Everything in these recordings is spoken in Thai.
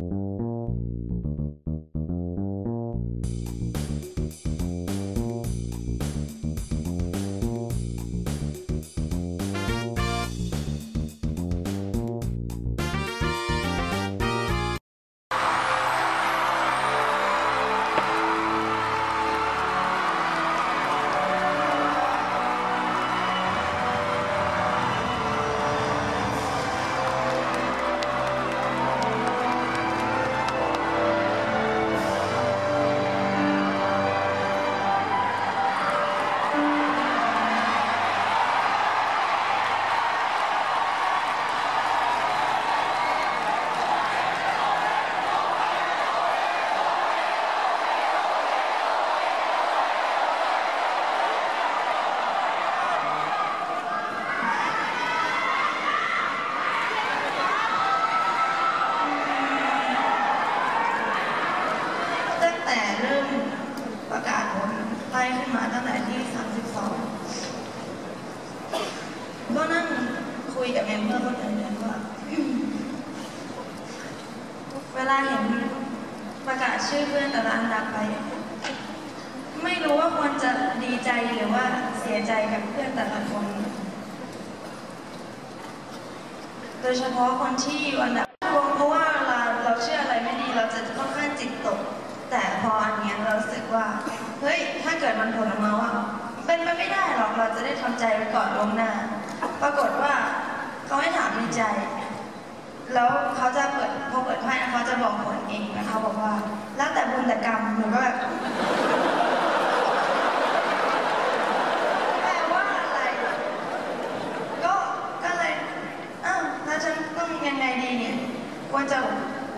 ตั้ ขึ้นมาตั้งแต่ที่ 32 ก็นั่งคุยกับเมมเบอร์คนอื่นๆว่าเวลาเห็นประกาศชื่อเพื่อนแต่ละอันดับไป ไม่รู้ว่าควรจะดีใจหรือว่าเสียใจกับเพื่อนแต่ละคน โดยเฉพาะคนที่อยู่อันดับเพราะว่าเวลาเราเชื่ออะไรไม่ดีเราจะค่อนข้างจิตตก แต่พออันนี้เราสึกว่า เฮ้ย ถ้าเกิดมันผลออกมาว่าเป็นไปไม่ได้หรอกเราจะได้ทำใจไว้ก่อนล่วงหน้า ปรากฏว่าเขาให้ถามในใจ แล้วเขาจะเปิดพอเปิดไพ่นะเขาจะบอกผลเองนะคะบอกว่า แล้วแต่บุญแต่กรรมหนูก็แบบแปลว่าอะไรก็ก็เลยอ้าวแล้วฉันต้องยังไงดีเนี่ยควรจะ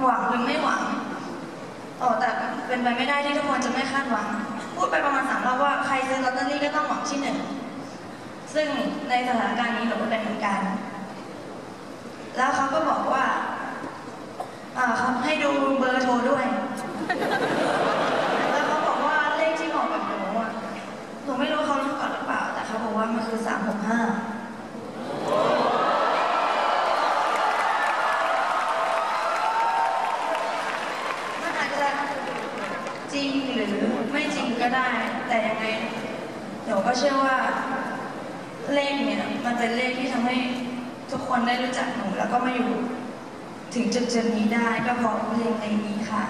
หวังหรือไม่หวัง อ๋อแต่เป็นไปไม่ได้ที่ทุกคนจะไม่คาดหวัง พูดไปประมาณสามรอบว่าใครซื้อลอตเตอรี่ก็ต้องหวังที่หนึ่ง ซึ่งในสถานการณ์นี้หนูก็เป็นเหมือนกัน แล้วเขาก็บอกว่าอ่าครับให้ดูเบอร์โทรด้วย แล้วเขาบอกว่าเลขที่เหมาะกับหนูอะหนูไม่รู้เขารู้ก่อนหรือเปล่า แต่เขาบอกว่ามันคือสามหกห้า มันอาจจะจริงหรือไม่จริง ก็ได้ แต่ยังไงหนูก็เชื่อว่าเลขเนี่ย มันเป็นเลขที่ทำให้ทุกคนได้รู้จักหนูแล้วก็มาอยู่ถึงจุดจุดนี้ได้ก็เพราะเพลงในนี้ค่ะ